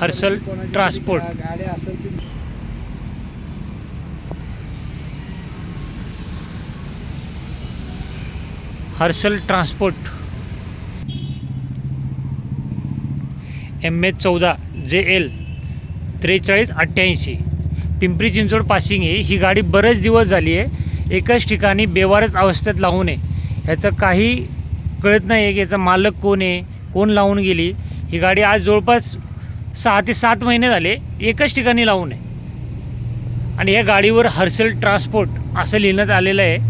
हर्सल transport. हर्सल गाड्या असेल ती ट्रान्सपोर्ट. एम एच चौदा जे एल त्रेचाळीस अठ्ठ्याऐंशी. पिंपरी चिंचवड पासिंग आहे ही गाडी बरेच दिवस झाली आहे. एकाच ठिकाणी बेवारच अवस्थेत लावून आहे. ह्याचं काही कळत नाही आहे की याचा मालक कोण आहे कोण लावून गेली. ही गाडी आज जवळपास सहा ते सात महिने झाले एकाच ठिकाणी लावून आहे आणि या गाडीवर हर्सेल ट्रान्सपोर्ट असं लिहिण्यात आलेलं आहे.